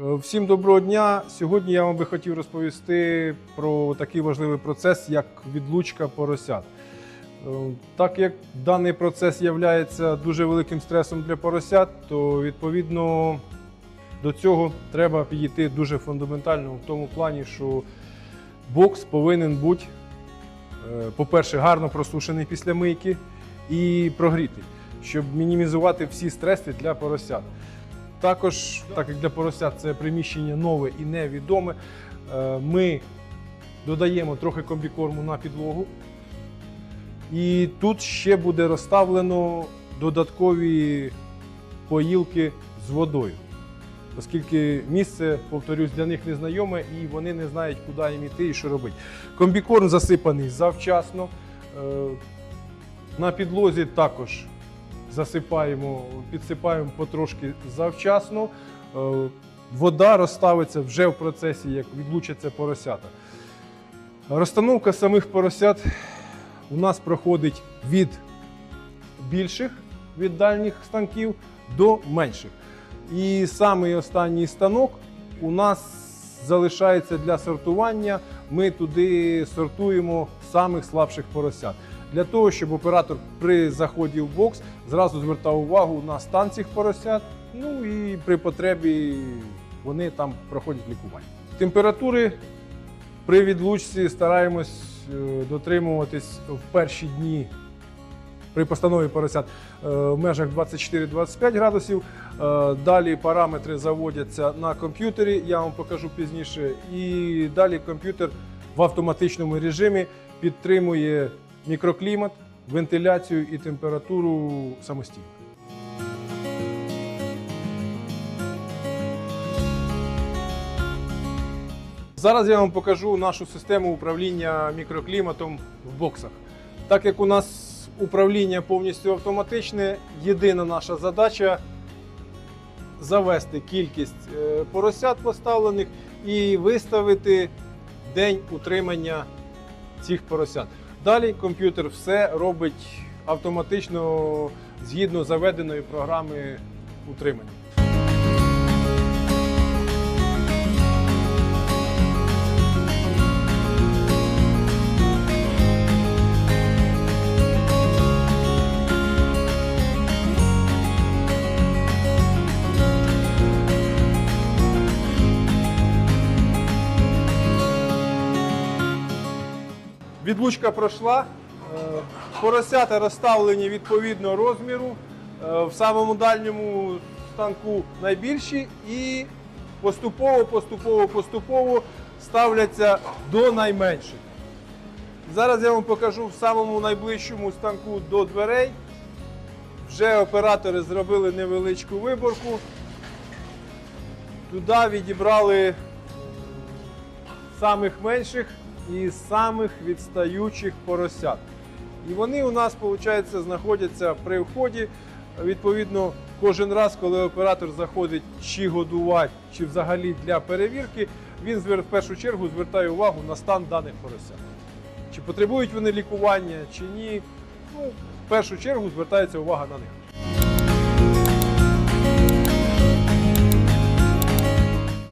Е, Всім доброго дня. Сьогодні я вам би хотів розповісти про такий важливий процес, як відлучка поросят. Е, Так як даний процес є дуже великим стресом для поросят, то відповідно до цього треба підійти дуже фундаментально в тому плані, що бокс повинен бути, е, по-перше, гарно просушений після мийки і прогрітий, щоб мінімізувати всі стреси для поросят. Також, так як для поросят це приміщення нове і невідоме, е, ми додаємо трохи комбікорму на підлогу. І тут ще буде розставлено додаткові поїлки з водою. Оскільки місце, повторюсь, для них незнайоме і вони не знають, куди їм іти і що робити. Комбікорм засипаний завчасно. Е, На підлозі також засипаємо, підсипаємо потрошки завчасно. Е, Вода розставиться вже в процесі, як відлучаться поросята. Розстановка самих поросят у нас проходить від більших, від дальніх станків до менших. І самий останній станок у нас залишається для сортування. Ми туди сортуємо самих слабших поросят. Для того, щоб оператор при заході в бокс зразу звертав увагу на стан цих поросят. Ну і при потребі вони там проходять лікування. Температури при відлучці стараємось е, дотримуватись в перші дні при постанові поросят е, в межах 24-25 градусів. Е, Далі параметри заводяться на комп'ютері, я вам покажу пізніше. І далі комп'ютер в автоматичному режимі підтримує мікроклімат, вентиляцію і температуру самостійно. Зараз я вам покажу нашу систему управління мікрокліматом в боксах. Так як у нас управління повністю автоматичне, єдина наша задача завести кількість е, поросят поставлених і виставити день утримання цих поросят. Далі комп'ютер все робить автоматично згідно заведеної програми утримання. Відлучка пройшла. Е, Поросята розставлені відповідно розміру. Е, В самому дальньому станку найбільші і поступово, поступово, поступово ставляться до найменших. Зараз я вам покажу в самому найближчому станку до дверей. Вже оператори зробили невеличку виборку. Туди відібрали самих менших і самих відстаючих поросят. І вони у нас, виходить, знаходяться при вході. Відповідно, кожен раз, коли оператор заходить чи годувати, чи взагалі для перевірки, він в першу чергу звертає увагу на стан даних поросят. Чи потребують вони лікування, чи ні. Ну, в першу чергу звертається увага на них.